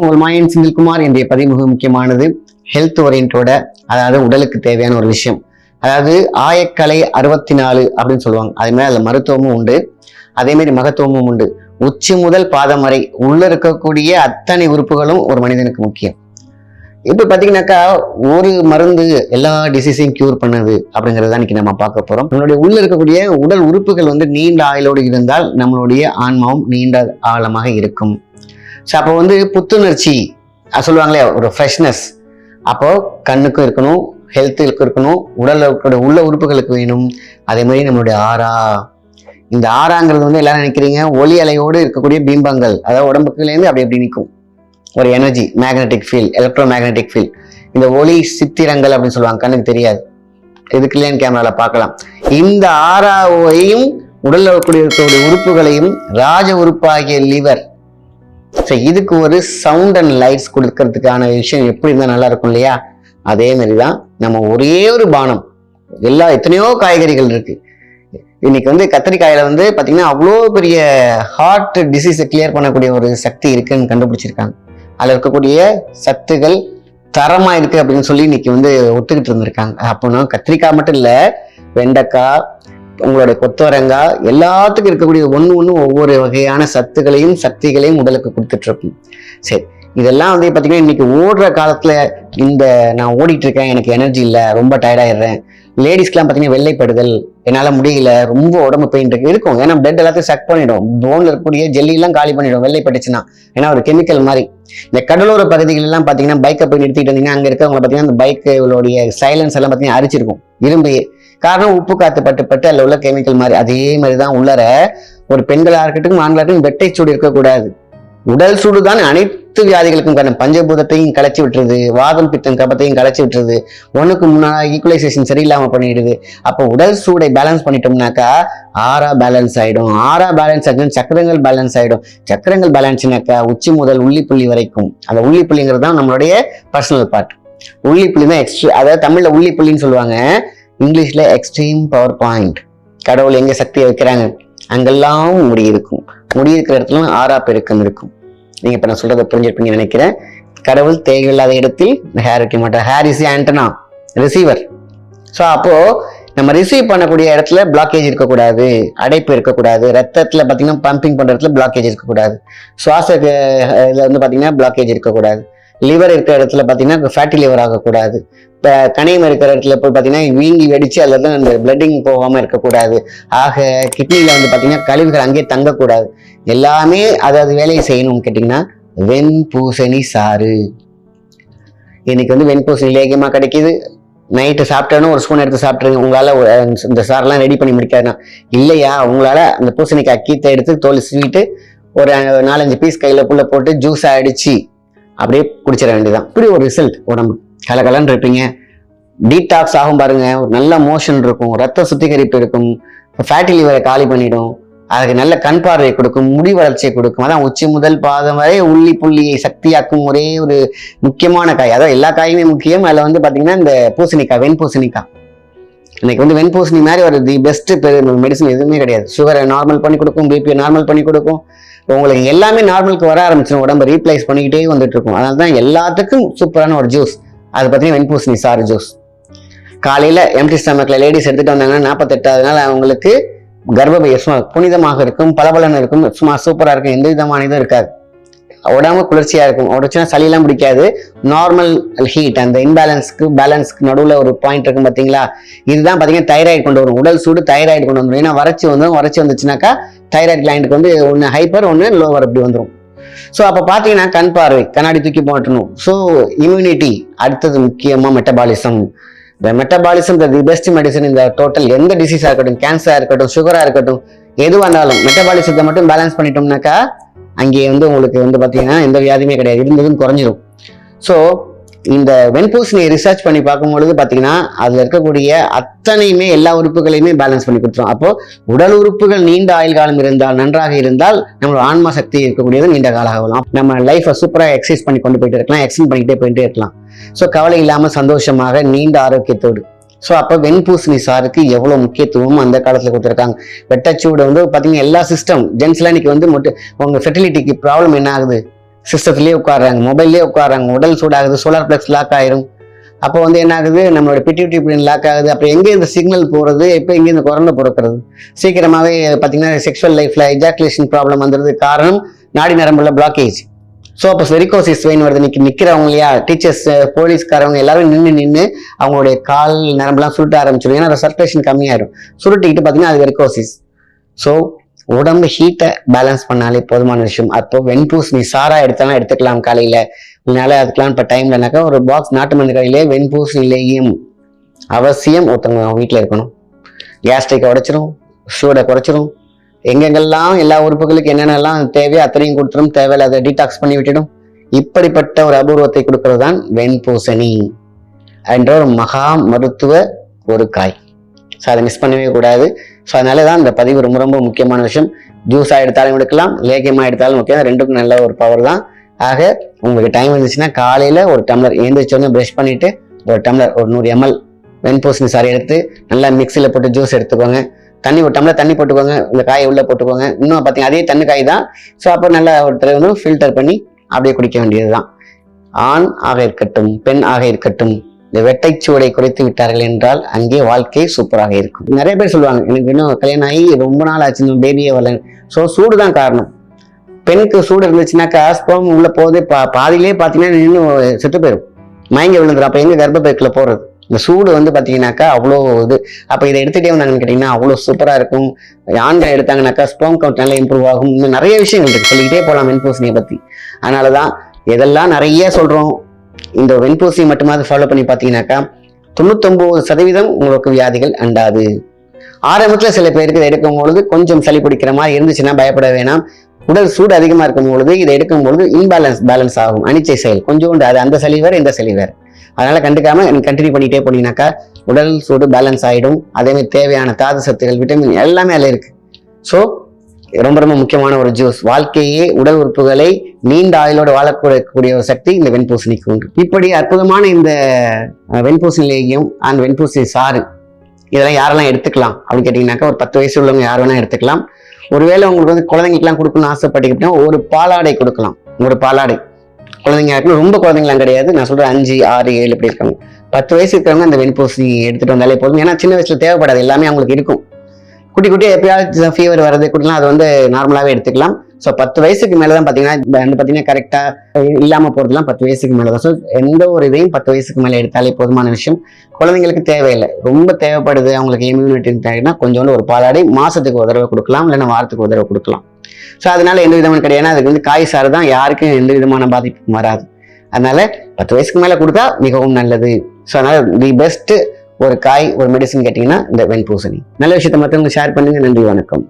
உங்கள் மாயன் செந்தில்குமார் இன்றைய பதிவு மிக முக்கியமானது ஹெல்த் ஓரியன்டோட அதாவது உடலுக்கு தேவையான ஒரு விஷயம். அதாவது ஆயக்கலை அறுபத்தி நாலு அப்படின்னு சொல்லுவாங்க. அதே மாதிரி அதில் மருத்துவமும் உண்டு. அதேமாரி மகத்துவமும் உண்டு. உச்சி முதல் பாதம் வரை உள்ள இருக்கக்கூடிய அத்தனை உறுப்புகளும் ஒரு மனிதனுக்கு முக்கியம். இப்போ பார்த்தீங்கன்னாக்கா ஒரு மருந்து எல்லா டிசீஸையும் கியூர் பண்ணுது அப்படிங்கிறத இன்னைக்கு நம்ம பார்க்க போறோம். நம்மளுடைய உள்ள இருக்கக்கூடிய உடல் உறுப்புகள் வந்து நீண்ட ஆயுளோடு இருந்தால் நம்மளுடைய ஆன்மாவும் நீண்ட ஆழமாக இருக்கும். ஸோ அப்போ வந்து புத்துணர்ச்சி அது சொல்லுவாங்களே ஒரு ஃப்ரெஷ்னஸ் அப்போது கண்ணுக்கும் இருக்கணும் ஹெல்த்துக்கு இருக்கணும் உடல்ல இருக்கக்கூடிய உள்ள உறுப்புகளுக்கு வேணும். அதே மாதிரி நம்மளுடைய ஆறா. இந்த ஆறாங்கிறது வந்து எல்லாரும் நினைக்கிறீங்க ஒளி அலையோடு இருக்கக்கூடிய பிம்பங்கள் அதாவது உடம்புக்குலேருந்து அப்படி அப்படி நிற்கும். ஒரு energy magnetic field electromagnetic field இந்த ஒளி சித்திரங்கள் அப்படின்னு சொல்லுவாங்க கண்ணுக்கு தெரியாது. இது கேமராவில் பார்க்கலாம். இந்த ஆறாவையும் உடலில் இருக்கக்கூடிய இருக்கக்கூடிய உறுப்புகளையும் ராஜ உறுப்பாகிய லிவர் ஸோ இதுக்கு ஒரு சவுண்ட் அண்ட் லைட்ஸ் கொடுக்கறதுக்கான விஷயம் எப்படி இருந்தால் நல்லா இருக்கும் இல்லையா? அதே மாதிரி தான் நம்ம ஒரே ஒரு பானம். எல்லா எத்தனையோ காய்கறிகள் இருக்கு. இன்னைக்கு வந்து கத்திரிக்காயில வந்து பார்த்தீங்கன்னா அவ்வளோ பெரிய ஹார்ட் டிசீஸை கிளியர் பண்ணக்கூடிய ஒரு சக்தி இருக்குன்னு கண்டுபிடிச்சிருக்காங்க. அதில் இருக்கக்கூடிய சத்துகள் தரமா இருக்கு அப்படின்னு சொல்லி இன்னைக்கு வந்து ஒத்துக்கிட்டு இருந்திருக்காங்க. அப்போனா கத்திரிக்காய் மட்டும் இல்லை வெண்டைக்காய் உங்களுடைய கொத்தவரங்காய் எல்லாத்துக்கும் இருக்கக்கூடிய ஒன்று ஒன்று ஒவ்வொரு வகையான சத்துக்களையும் சக்திகளையும் உடலுக்கு கொடுத்துட்டு இருக்கும் சரி இதெல்லாம் வந்து பார்த்தீங்கன்னா இன்னைக்கு ஓடுற காலத்துல இந்த நான் ஓடிட்டு இருக்கேன் எனக்கு எனர்ஜி இல்லை ரொம்ப டயர்டாயிடுறேன் லேடிஸ்க்கெலாம் பார்த்தீங்கன்னா வெள்ளைப்படுதல் என்னால் முடியல ரொம்ப உடம்பு பெயின் இருக்கு. இருக்கும் ஏன்னா பிளட் எல்லாத்தையும் சக் பண்ணிடும். போன்ல இருக்கக்கூடிய ஜெல்லிலாம் காலி பண்ணிடும் வெள்ளைப்பட்டுச்சுன்னா. ஏன்னா ஒரு கெமிக்கல் மாதிரி. இந்த கடலோர பகுதிகளெல்லாம் பார்த்தீங்கன்னா பைக்கை போய் நிறுத்திட்டு வந்தீங்கன்னா அங்கே இருக்கவங்க பார்த்தீங்கன்னா அந்த பைக்குடைய சைலன்ஸ் எல்லாம் பார்த்தீங்கன்னா அரிச்சிருக்கும். இரும்பு காரணம் உப்பு காத்து பட்டு பட்டு அதில் உள்ள கெமிக்கல் மாதிரி அதே மாதிரி தான் உள்ளர ஒரு பெண்களாக இருக்கட்டும் ஆண்களாக இருக்கட்டும் வெட்டை சூடு இருக்கக்கூடாது உடல் சூடு தான் அனைத்து வியாதிகளுக்கும் காரணம். பஞ்சபூதத்தையும் கலைச்சி விட்டுருது வாதம் பித்தம் கபத்தையும் கலைச்சி விட்டுருது ஒன்றுக்கு முன்னாடி ஈக்குவலைசேஷன் சரியில்லாம பண்ணிடுது. அப்போ உடல் சூடை பேலன்ஸ் பண்ணிட்டோம்னாக்கா ஆறா பேலன்ஸ் ஆகிடும் ஆறா பேலன்ஸ் ஆகிடும் சக்கரங்கள் பேலன்ஸ் ஆகிடும் சக்கரங்கள் பேலன்ஸ்னாக்கா உச்சி முதல் உள்ளிப்புள்ளி வரைக்கும். அந்த உள்ளிப்புள்ளிங்கிறது தான் நம்மளுடைய பர்சனல் பார்ட் உள்ளிப்புள்ளி தான் எக்ஸ்ட்ரா அதாவது தமிழ்ல உள்ளிப்புள்ளின்னு சொல்லுவாங்க. இங்கிலீஷில் எக்ஸ்ட்ரீம் பவர் பாயிண்ட் கடவுள் எங்கே சக்தியை வைக்கிறாங்க? அங்கெல்லாம் முடி இருக்கும் முடி இருக்கிற இடத்துல ஆறா பெருக்கம் இருக்கும். நீங்கள் இப்போ நான் சொல்கிறத புரிஞ்சிருப்பீங்கன்னு நினைக்கிறேன். கடவுள் தேவையில்லாத இடத்தில் ஹேர் வைக்க மாட்டார். Hair is antenna receiver so அப்போது நம்ம ரிசீவ் பண்ணக்கூடிய இடத்துல பிளாக்கேஜ் இருக்கக்கூடாது. அடைப்பு இருக்கக்கூடாது. ரத்தத்தில் பார்த்தீங்கன்னா பம்பிங் பண்ணுற இடத்துல பிளாக்கேஜ் இருக்கக்கூடாது. சுவாச இதில் வந்து பார்த்தீங்கன்னா பிளாக்கேஜ் இருக்கக்கூடாது. லிவர் இருக்கிற இடத்துல பார்த்தீங்கன்னா ஃபேட்டி லிவர் ஆகக்கூடாது. இப்போ கணையம் இருக்கிற இடத்துல போய் பார்த்தீங்கன்னா வீங்கி வெடிச்சு அல்லது அந்த பிளட்டிங் போகாமல் இருக்கக்கூடாது. ஆக கிட்னியில் வந்து பார்த்தீங்கன்னா கழிவுகள் அங்கேயே தங்கக்கூடாது. எல்லாமே அதாவது வேலையை செய்யணும்னு கேட்டிங்கன்னா வெண்பூசணி சாறு. இன்னைக்கு வந்து வெண்பூசணி லேகியமாக கிடைக்கிது. நைட்டு சாப்பிட்டேன்னு ஒரு ஸ்பூன் எடுத்து சாப்பிட்ருங்க உங்களால் இந்த சாரெல்லாம் ரெடி பண்ணி முடிக்காதுனா இல்லையா? உங்களால் அந்த பூசணிக்காய் கீத்தை எடுத்து தோல் சீவிட்டு ஒரு நாலஞ்சு பீஸ் கையில் புள்ள போட்டு ஜூஸ் அடித்து அப்படியே குடிச்சிட வேண்டியதான் இப்படி ஒரு ரிசல்ட் உடம்பு. கலகலன்னு இருப்பீங்க. டீடாக்ஸ் ஆகும் பாருங்க. ஒரு நல்ல மோஷன் இருக்கும். ரத்த சுத்திகரிப்பு இருக்கும். ஃபேட்டி லிவரை காலி பண்ணிடும். அதுக்கு நல்ல கண் பார்வை கொடுக்கும். முடி வளர்ச்சியை கொடுக்கும். அதான் உச்சி முதல் பாதம் வரை உள்ளி புள்ளியை சக்தியாக்கும் ஒரே ஒரு முக்கியமான காய். அதான் எல்லா காயுமே முக்கியம். அதில் வந்து பார்த்தீங்கன்னா இந்த பூசணிக்காய் வெண்பூசணிக்காய். இன்னைக்கு வந்து வெண்பூசணி மாதிரி ஒரு தி பெஸ்ட் மெடிசன் எதுவுமே கிடையாது. சுகரை நார்மல் பண்ணி கொடுக்கும் பிபியை நார்மல் பண்ணி கொடுக்கும். உங்களுக்கு எல்லாமே நார்மலுக்கு வர ஆரம்பிச்சிடும் உடம்ப ரீப்ளேஸ் பண்ணிக்கிட்டே வந்துட்டு இருக்கும் அதனால தான் எல்லாத்துக்கும் சூப்பரான ஒரு ஜூஸ் அதை பற்றி வெண்பூசணி சாறு ஜூஸ் காலையில் எம்டி ஸ்டமக்கில் லேடிஸ் எடுத்துகிட்டு வந்தாங்கன்னா நாற்பத்தெட்டாவது நாள் அவங்களுக்கு கர்ப்பப்பை சும்மா புனிதமாக இருக்கும் பளபளன்னு இருக்கும். சும்மா சூப்பராக இருக்கும். எந்த விதமான இதுவும் இருக்காது. உடம்பு குளிர்ச்சியா இருக்கும். உடச்சுன்னா சளியெல்லாம் பிடிக்காது. நார்மல் ஹீட் அந்த இன்பேலன்ஸ்க்கு பேலன்ஸ்க்கு நடுவில் ஒரு பாயிண்ட் இருக்கும் பார்த்தீங்களா இதுதான் பார்த்தீங்கன்னா தைராய்டு கொண்டு வரும். உடல் சூடு தைராய்டு கொண்டு வந்துடும் ஏன்னா வறட்சி வந்துடும் வறட்சி வந்துச்சுனாக்கா தைராய்டு கிளைண்டுக்கு வந்து ஒன்று ஹைப்பர் ஒன்று லோவர் அப்படி வந்துடும் ஸோ அப்போ பார்த்தீங்கன்னா கண் பார்வை கண்ணாடி தூக்கி போட்டணும் ஸோ இம்யூனிட்டி அடுத்தது முக்கியமாக மெட்டபாலிசம் இந்த மெட்டபாலிசம் தி பெஸ்ட் மெடிசன் இந்த டோட்டல் எந்த டிசீஸாக இருக்கட்டும் கேன்சராக இருக்கட்டும் சுகராக இருக்கட்டும் எதுவாக இருந்தாலும் மெட்டபாலிசத்தை மட்டும் பேலன்ஸ் பண்ணிட்டோம்னாக்கா அங்கே வந்து உங்களுக்கு வந்து பார்த்தீங்கன்னா எந்த வியாதியுமே கிடையாது. இருந்ததும் குறைஞ்சிரும். ஸோ இந்த வெண்பூசணியை ரிசர்ச் பண்ணி பார்க்கும்பொழுது பார்த்தீங்கன்னா அதில் இருக்கக்கூடிய அத்தனையுமே எல்லா உறுப்புகளையுமே பேலன்ஸ் பண்ணி கொடுத்துரும். அப்போ உடல் உறுப்புகள் நீண்ட ஆயுள் காலம் இருந்தால் நன்றாக இருந்தால் நம்மளோட ஆன்மா சக்தி இருக்கக்கூடியது நீண்ட காலம் ஆகலாம். நம்ம லைஃப்பை சூப்பராக எக்ஸசைஸ் பண்ணி கொண்டு போயிட்டு இருக்கலாம் எக்ஸசைஸ் பண்ணிக்கிட்டே போயிட்டே இருக்கலாம். ஸோ கவலை இல்லாமல் சந்தோஷமாக நீண்ட ஆரோக்கியத்தோடு ஸோ அப்போ வெண்பூசணி சாருக்கு எவ்வளோ முக்கியத்துவம் அந்த காலத்தில் கொடுத்துருக்காங்க? வெட்டச்சூடு வந்து பார்த்தீங்கன்னா எல்லா சிஸ்டம் ஜென்ஸ்லாம் இன்னைக்கு வந்து மொட்டு உங்கள் ஃபெர்டிலிட்டிக்கு ப்ராப்ளம் என்ன ஆகுது? சிஸ்டத்துலேயே உட்காடுறாங்க மொபைல்லேயே உட்காடுறாங்க உடல் சூடாகுது சோலார் பிளக்ஸ் லாக் ஆயிரும். அப்போ வந்து என்ன ஆகுது? நம்மளோட பிட்யூட்டி பிரெயின் லாக் ஆகுது. அப்புறம் எங்கே இந்த சிக்னல் போகிறது எப்போ எங்கே இந்த குரல்ல பிறக்கிறது. சீக்கிரமாகவே பார்த்தீங்கன்னா செக்ஷுவல் லைஃப்பில் எஜாக்குலேஷன் ப்ராப்ளம் வந்துடுது காரணம் நாடி நரம்புல பிளாக்கேஜ் ஸோ அப்போ வெரிகோசிஸ் வெயின் வருது. நிற்க நிற்கிறவங்க இல்லையா? டீச்சர்ஸ் போலீஸ்காரவங்க எல்லாரும் நின்று நின்று அவங்களுடைய கால் நரம்புலாம் சுருட்ட ஆரம்பிச்சிடும் ஏன்னா சர்க்குலேஷன் கம்மியாயிடும் சுருட்டிக்கிட்டு பார்த்தீங்கன்னா அது வெரிகோசிஸ் ஸோ உடம்பு ஹீட்டை பேலன்ஸ் பண்ணாலே போதுமான விஷயம். அப்போ வெண்பூசணி சாரா எடுத்தாலும் எடுத்துக்கலாம் காலையில். இதனால அதுக்கெலாம் இப்போ டைம் ஒரு பாக்ஸ் நாட்டு மருந்து கடையிலே வெண்பூசணி அவசியம். ஒருத்தவங்க வீட்டில் இருக்கணும். கேஸ்ட்ரிக்கை உடைச்சிரும். சூடை குறைச்சிரும். எங்கெங்கெல்லாம் எல்லா உறுப்புகளுக்கு என்னென்னலாம் தேவையோ அத்தனையும் கொடுத்துரும். தேவையில்லாத டீடாக்ஸ் பண்ணி விட்டுடும். இப்படிப்பட்ட ஒரு அபூர்வத்தை கொடுக்கறது தான் வெண்பூசணி என்ற ஒரு மகா மருத்துவ ஒரு காய். ஸோ அதை மிஸ் பண்ணவே கூடாது. ஸோ அதனால தான் இந்த பதிவு ரொம்ப ரொம்ப முக்கியமான விஷயம். ஜூஸாக எடுத்தாலும் எடுக்கலாம் லேகியமாக எடுத்தாலும் ஓகே ரெண்டுக்கும் நல்ல ஒரு பவர் தான். ஆக உங்களுக்கு டைம் இருந்துச்சுன்னா காலையில் ஒரு டம்ளர் எழுந்திரிச்சோடனே ப்ரஷ் பண்ணிவிட்டு ஒரு டம்ளர் ஒரு நூறு எம்எல் வெண்பூசணி சாரி எடுத்து நல்லா மிக்சியில் போட்டு ஜூஸ் எடுத்துக்கோங்க. தண்ணி ஒரு டம்ளர் தண்ணி போட்டுக்கோங்க இந்த காயை உள்ளே போட்டுக்கோங்க. இன்னும் பார்த்தீங்கன்னா அதே தண்ணி காய் தான். ஸோ அப்போ நல்லா ஒரு தடவை ஃபில்டர் பண்ணி அப்படியே குடிக்க வேண்டியது தான் ஆண் ஆக இருக்கட்டும் பெண் ஆக இருக்கட்டும் இந்த வெட்டைச்சுவடை குறைத்து விட்டார்கள் என்றால் அங்கே வாழ்க்கை சூப்பராக இருக்கும். நிறைய பேர் சொல்லுவாங்க எனக்கு இன்னும் கல்யாணம் ஆகி ரொம்ப நாள் ஆச்சு இன்னும் பேபியே வரல. ஸோ சூடு தான் காரணம். பெண்ணுக்கு சூடு இருந்துச்சுன்னாக்கா ஸ்போம் உள்ளே போகுது பா பாதியிலே பார்த்தீங்கன்னா இன்னும் செத்து போயிடும் மயங்க விழுந்துடும் அப்போ எங்கே கர்ப்பப்பைக்குள்ள போகிறது இந்த சூடு வந்து பார்த்தீங்கன்னாக்கா அவ்வளோ இது. அப்போ இதை எடுத்துகிட்டே வந்தாங்கன்னு கேட்டிங்கன்னா அவ்வளோ சூப்பராக இருக்கும். ஆண்கள் எடுத்தாங்கனாக்கா ஸ்போம் கவுண்ட் நல்லா இம்ப்ரூவ் ஆகும். இன்னும் நிறைய விஷயங்கள் இருக்குது சொல்லிக்கிட்டே போகலாம் வெண்பூசணியை பற்றி அதனால தான் இதெல்லாம் நிறைய சொல்கிறோம் இந்த வெண்பூசணி மட்டுமாவது ஃபாலோ பண்ணி பார்த்தீங்கன்னாக்கா தொண்ணூத்தொம்பது சதவீதம் உங்களுக்கு வியாதிகள் அண்டாது. ஆரம்பத்தில் சில பேருக்கு இதை எடுக்கும் பொழுது கொஞ்சம் சளி பிடிக்கிற மாதிரி இருந்துச்சுன்னா பயப்பட வேணாம். உடல் சூடு அதிகமாக இருக்கும் பொழுது இதை எடுக்கும் பொழுது இன்பேலன்ஸ் பேலன்ஸ் ஆகும். அனிச்சை செயல். கொஞ்சோண்டு அது அந்த சளி வேறு இந்த சளி வேறு. அதனால கண்டுக்காம கண்டினியூ பண்ணிட்டே போனீங்கன்னாக்கா உடல் சூடு பேலன்ஸ் ஆகிடும் அதே மாதிரி தேவையான தாது சத்துகள் விட்டமின் எல்லாமே அதில் இருக்கு. ஸோ ரொம்ப ரொம்ப முக்கியமான ஒரு ஜூஸ் வாழ்க்கையே உடல் உறுப்புகளை நீண்ட ஆயுளோடு வாழக்கூடிய ஒரு சக்தி இந்த வெண்பூசணிக்கு உண்டு இப்படி அற்புதமான இந்த வெண்பூசணி லேகியம் அண்ட் வெண்பூசணி சாறு இதெல்லாம் யாரெல்லாம் எடுத்துக்கலாம்? அப்படின்னு கேட்டிங்கனாக்கா ஒரு பத்து வயசு உள்ளவங்க யார் வேணால் எடுத்துக்கலாம். ஒருவேளை உங்களுக்கு வந்து குழந்தைங்களுக்குலாம் கொடுக்கணும்னு ஆசைப்பட்டுக்கிட்டோம் ஒரு பாலாடை கொடுக்கலாம். ஒரு பாலாடை. குழந்தைங்க யாருக்குமே ரொம்ப குழந்தைங்களாம் கிடையாது. நான் சொல்றேன் அஞ்சு ஆறு ஏழு இப்படி இருக்காங்க. பத்து வயசு இருக்கிறவங்க அந்த வெண்பூசி எடுத்துட்டு வந்தாலே போதும். ஏன்னா சின்ன வயசுல தேவைப்படாது. எல்லாமே அவங்களுக்கு இருக்கும். குட்டி குட்டி எப்பயாவது ஃபீவர் வர்றது குட்டிலாம் அது வந்து நார்மலாகவே எடுத்துக்கலாம். ஸோ பத்து வயசுக்கு மேலே தான் பார்த்தீங்கன்னா வந்து பார்த்தீங்கன்னா கரெக்டாக இல்லாமல் போகிறதுலாம் பத்து வயசுக்கு மேலே தான். ஸோ எந்த ஒரு இதையும் பத்து வயசுக்கு மேலே எடுத்தாலே போதுமான விஷயம். குழந்தைங்களுக்கு தேவையில்லை. ரொம்ப தேவைப்படுது அவங்களுக்கு இம்யூனிட்டின்னு தேவைன்னா கொஞ்சோண்டு ஒரு பாலாடி மாதத்துக்கு ஒரு தடவை கொடுக்கலாம். இல்லைன்னா வாரத்துக்கு ஒரு தடவை கொடுக்கலாம். ஸோ அதனால எந்த விதமான கிடையாது. அதுக்கு வந்து காய் சாறு தான் யாருக்கும் எந்த விதமான பாதிப்பும் வராது. அதனால பத்து வயசுக்கு மேலே கொடுத்தா மிகவும் நல்லது. ஸோ அதனால தி பெஸ்ட் ஒரு காய் ஒரு மெடிசன் கேட்டிங்கன்னா இந்த வெண்பூசணி. நல்ல விஷயத்தை மற்றவங்க ஷேர் பண்ணுங்க. நன்றி வணக்கம்.